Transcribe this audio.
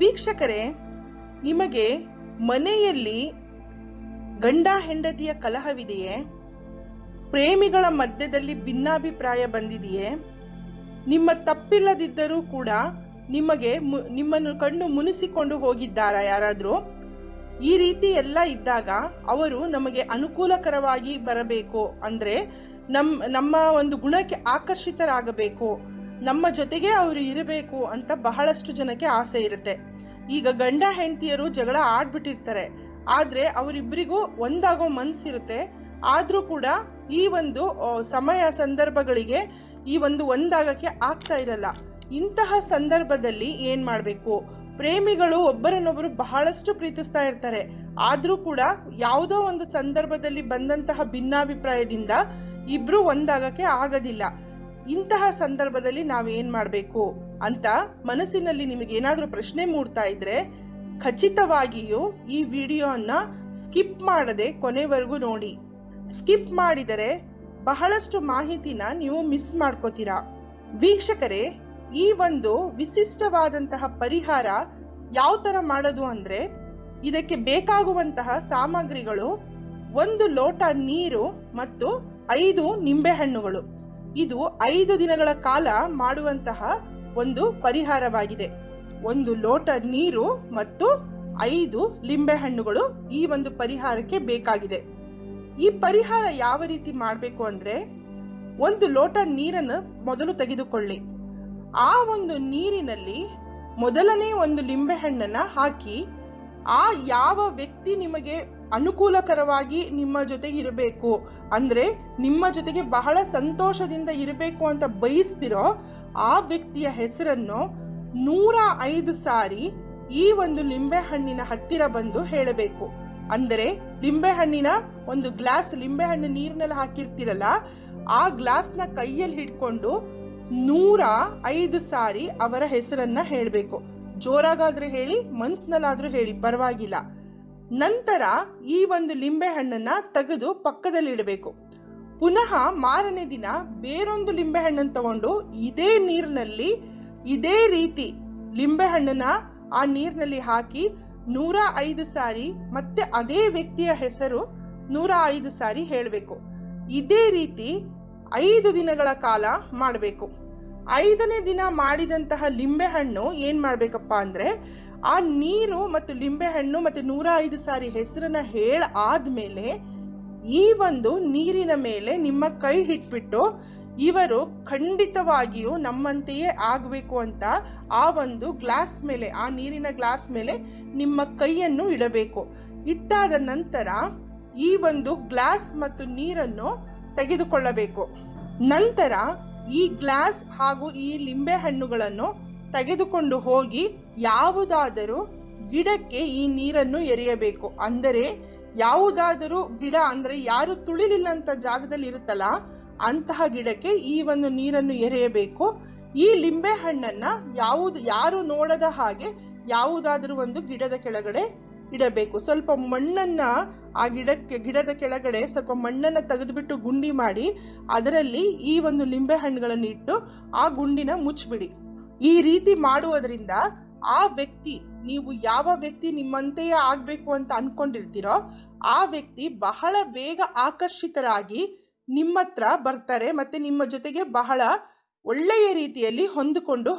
ವೀಕ್ಷಕರೇ, ನಿಮಗೆ ಮನೆಯಲ್ಲಿ ಗಂಡ ಹೆಂಡತಿಯ ಕಲಹವಿದೆಯೇ? ಪ್ರೇಮಿಗಳ ಮಧ್ಯದಲ್ಲಿ ಭಿನ್ನಾಭಿಪ್ರಾಯ ಬಂದಿದೆಯೇ? ನಿಮ್ಮ ತಪ್ಪಿಲ್ಲದಿದ್ದರೂ ಕೂಡ ನಿಮಗೆ ನಿಮ್ಮನ್ನು ಕಣ್ಣು ಮುನಿಸಿಕೊಂಡು ಹೋಗಿದ್ದಾರಾ ಯಾರಾದರೂ? ಈ ರೀತಿ ಎಲ್ಲ ಇದ್ದಾಗ ಅವರು ನಮಗೆ ಅನುಕೂಲಕರವಾಗಿ ಬರಬೇಕು. ಅಂದ್ರೆ ನಮ್ಮ ನಮ್ಮ ಒಂದು ಗುಣಕ್ಕೆ ಆಕರ್ಷಿತರಾಗಬೇಕು. ನಮ್ಮ ಜೊತೆಗೆ ಅವರು ಇರಬೇಕು ಅಂತ ಬಹಳಷ್ಟು ಜನಕ್ಕೆ ಆಸೆ ಇರುತ್ತೆ. ಈಗ ಗಂಡ ಹೆಂಡತಿಯರು ಜಗಳ ಆಡ್ಬಿಟ್ಟಿರ್ತಾರೆ. ಆದ್ರೆ ಅವರಿಬ್ಬರಿಗೂ ಒಂದಾಗೋ ಮನಸ್ಸಿರುತ್ತೆ ಆದ್ರೂ ಕೂಡ ಈ ಒಂದು ಸಮಯ ಸಂದರ್ಭಗಳಿಗೆ ಈ ಒಂದು ಒಂದಾಗಕ್ಕೆ ಆಗ್ತಾ ಇರಲ್ಲ. ಇಂತಹ ಸಂದರ್ಭದಲ್ಲಿ ಏನು ಮಾಡಬೇಕು? ಪ್ರೇಮಿಗಳು ಒಬ್ಬರನ್ನೊಬ್ಬರು ಬಹಳಷ್ಟು ಪ್ರೀತಿಸ್ತಾ ಇರ್ತಾರೆ. ಆದ್ರೂ ಕೂಡ ಯಾವುದೋ ಒಂದು ಸಂದರ್ಭದಲ್ಲಿ ಬಂದಂತಹ ಭಿನ್ನಾಭಿಪ್ರಾಯದಿಂದ ಇಬ್ರು ಒಂದಾಗಕ್ಕೆ ಆಗೋದಿಲ್ಲ. ಇಂತಹ ಸಂದರ್ಭದಲ್ಲಿ ನಾವೇನ್ ಮಾಡಬೇಕು ಅಂತ ಮನಸ್ಸಿನಲ್ಲಿ ನಿಮಗೆ ಏನಾದರೂ ಪ್ರಶ್ನೆ ಮೂಡ್ತಾ ಇದ್ರೆ ಖಚಿತವಾಗಿಯೂ ಈ ವಿಡಿಯೋನ ಸ್ಕಿಪ್ ಮಾಡದೆ ಕೊನೆವರೆಗೂ ನೋಡಿ. ಸ್ಕಿಪ್ ಮಾಡಿದರೆ ಬಹಳಷ್ಟು ಮಾಹಿತಿನ ನೀವು ಮಿಸ್ ಮಾಡ್ಕೋತೀರಾ. ವೀಕ್ಷಕರೇ, ಈ ಒಂದು ವಿಶಿಷ್ಟವಾದಂತಹ ಪರಿಹಾರ ಯಾವ ತರ ಮಾಡೋದು ಅಂದ್ರೆ, ಇದಕ್ಕೆ ಬೇಕಾಗುವಂತಹ ಸಾಮಗ್ರಿಗಳು ಒಂದು ಲೋಟ ನೀರು ಮತ್ತು ಐದು ನಿಂಬೆಹಣ್ಣುಗಳು. ಇದು ಐದು ದಿನಗಳ ಕಾಲ ಮಾಡುವಂತಹ ಒಂದು ಪರಿಹಾರವಾಗಿದೆ. ಒಂದು ಲೋಟ ನೀರು ಮತ್ತು ಐದು ಲಿಂಬೆಹಣ್ಣುಗಳು ಈ ಒಂದು ಪರಿಹಾರಕ್ಕೆ ಬೇಕಾಗಿದೆ. ಈ ಪರಿಹಾರ ಯಾವ ರೀತಿ ಮಾಡಬೇಕು ಅಂದ್ರೆ ಒಂದು ಲೋಟ ನೀರನ್ನು ಮೊದಲು ತೆಗೆದುಕೊಳ್ಳಿ. ಆ ಒಂದು ನೀರಿನಲ್ಲಿ ಮೊದಲನೇ ಒಂದು ಲಿಂಬೆಹಣ್ಣನ್ನ ಹಾಕಿ ಆ ಯಾವ ವ್ಯಕ್ತಿ ನಿಮಗೆ ಅನುಕೂಲಕರವಾಗಿ ನಿಮ್ಮ ಜೊತೆಗೆ ಇರಬೇಕು. ಅಂದರೆ ನಿಮ್ಮ ಜೊತೆಗೆ ಬಹಳ ಸಂತೋಷದಿಂದ ಇರಬೇಕು ಅಂತ ಬಯಸ್ತಿರೋ ಆ ವ್ಯಕ್ತಿಯ ಹೆಸರನ್ನು ನೂರ ಐದು ಸಾರಿ ಈ ಒಂದು ಲಿಂಬೆಹಣ್ಣಿನ ಹತ್ತಿರ ಬಂದು ಹೇಳಬೇಕು. ಅಂದರೆ ಲಿಂಬೆಹಣ್ಣಿನ ಒಂದು ಗ್ಲಾಸ್, ಲಿಂಬೆಹಣ್ಣು ನೀರಿನಲ್ಲಿ ಹಾಕಿರ್ತೀರಲ್ಲ, ಆ ಗ್ಲಾಸ್ನ ಕೈಯಲ್ಲಿ ಹಿಡ್ಕೊಂಡು ನೂರ ಐದು ಸಾರಿ ಅವರ ಹೆಸರನ್ನ ಹೇಳಬೇಕು. ಜೋರಾಗಾದ್ರೂ ಹೇಳಿ, ಮನ್ಸ್ನಲ್ಲಾದ್ರೂ ಹೇಳಿ, ಪರವಾಗಿಲ್ಲ. ನಂತರ ಈ ಒಂದು ಲಿಂಬೆ ಹಣ್ಣನ್ನ ತೆಗೆದು ಪಕ್ಕದಲ್ಲಿ ಇಡಬೇಕು. ಪುನಃ ಮಾರನೇ ದಿನ ಬೇರೊಂದು ಲಿಂಬೆ ಹಣ್ಣನ್ನು ತಗೊಂಡು ಇದೇ ನೀರಿನಲ್ಲಿ, ಇದೇ ರೀತಿ ಲಿಂಬೆ ಹಣ್ಣನ್ನ ಆ ನೀರಿನಲ್ಲಿ ಹಾಕಿ ನೂರ ಐದು ಸಾರಿ ಮತ್ತೆ ಅದೇ ವ್ಯಕ್ತಿಯ ಹೆಸರು ನೂರ ಐದು ಸಾರಿ ಹೇಳಬೇಕು. ಇದೇ ರೀತಿ ಐದು ದಿನಗಳ ಕಾಲ ಮಾಡಬೇಕು. ಐದನೇ ದಿನ ಮಾಡಿದಂತಹ ಲಿಂಬೆಹಣ್ಣು ಏನ್ ಮಾಡ್ಬೇಕಪ್ಪ ಅಂದ್ರೆ ಆ ನೀರು ಮತ್ತು ಲಿಂಬೆಹಣ್ಣು ಮತ್ತು ನೂರ ಐದು ಸಾರಿ ಹೆಸರನ್ನ ಹೇಳ ಆದ್ಮೇಲೆ ಈ ಒಂದು ನೀರಿನ ಮೇಲೆ ನಿಮ್ಮ ಕೈ ಹಿಟ್ಬಿಟ್ಟು ಇವರು ಖಂಡಿತವಾಗಿಯೂ ನಮ್ಮಂತೆಯೇ ಆಗಬೇಕು ಅಂತ ಆ ಒಂದು ಗ್ಲಾಸ್ ಮೇಲೆ, ಆ ನೀರಿನ ಗ್ಲಾಸ್ ಮೇಲೆ ನಿಮ್ಮ ಕೈಯನ್ನು ಇಡಬೇಕು. ಇಟ್ಟಾದ ನಂತರ ಈ ಒಂದು ಗ್ಲಾಸ್ ಮತ್ತು ನೀರನ್ನು ತೆಗೆದುಕೊಳ್ಳಬೇಕು. ನಂತರ ಈ ಗ್ಲಾಸ್ ಹಾಗೂ ಈ ಲಿಂಬೆ ಹಣ್ಣುಗಳನ್ನು ತೆಗೆದುಕೊಂಡು ಹೋಗಿ ಯಾವುದಾದರೂ ಗಿಡಕ್ಕೆ ಈ ನೀರನ್ನು ಎರೆಯಬೇಕು. ಅಂದರೆ ಯಾವುದಾದರೂ ಗಿಡ ಅಂದ್ರೆ ಯಾರು ತುಳಿಲಿಲ್ಲಂತ ಜಾಗದಲ್ಲಿ ಇರುತ್ತಲ್ಲ, ಅಂತಹ ಗಿಡಕ್ಕೆ ಈ ಒಂದು ನೀರನ್ನು ಎರೆಯಬೇಕು. ಈ ಲಿಂಬೆ ಹಣ್ಣನ್ನು ಯಾವುದು, ಯಾರು ನೋಡದ ಹಾಗೆ ಯಾವುದಾದರೂ ಒಂದು ಗಿಡದ ಕೆಳಗಡೆ ಇಡಬೇಕು. ಸ್ವಲ್ಪ ಮಣ್ಣನ್ನ ಆ ಗಿಡಕ್ಕೆ, ಗಿಡದ ಕೆಳಗಡೆ ಸ್ವಲ್ಪ ಮಣ್ಣನ್ನ ತೆಗೆದುಬಿಟ್ಟು ಗುಂಡಿ ಮಾಡಿ ಅದರಲ್ಲಿ ಈ ಒಂದು ಲಿಂಬೆ ಹಣ್ಣುಗಳನ್ನು ಇಟ್ಟು ಆ ಗುಂಡಿನ ಮುಚ್ಚಿಬಿಡಿ. ಈ ರೀತಿ ಮಾಡುವುದರಿಂದ ಆ ವ್ಯಕ್ತಿ, ನೀವು ಯಾವ ವ್ಯಕ್ತಿ ನಿಮ್ಮಂತೆಯೇ ಆಗ್ಬೇಕು ಅಂತ ಅನ್ಕೊಂಡಿರ್ತೀರೋ, ಆ ವ್ಯಕ್ತಿ ಬಹಳ ಬೇಗ ಆಕರ್ಷಿತರಾಗಿ ನಿಮ್ಮತ್ರ ಬರ್ತಾರೆ ಮತ್ತೆ ನಿಮ್ಮ ಜೊತೆಗೆ ಬಹಳ ಒಳ್ಳೆಯ ರೀತಿಯಲ್ಲಿ ಹೊಂದಿಕೊಂಡು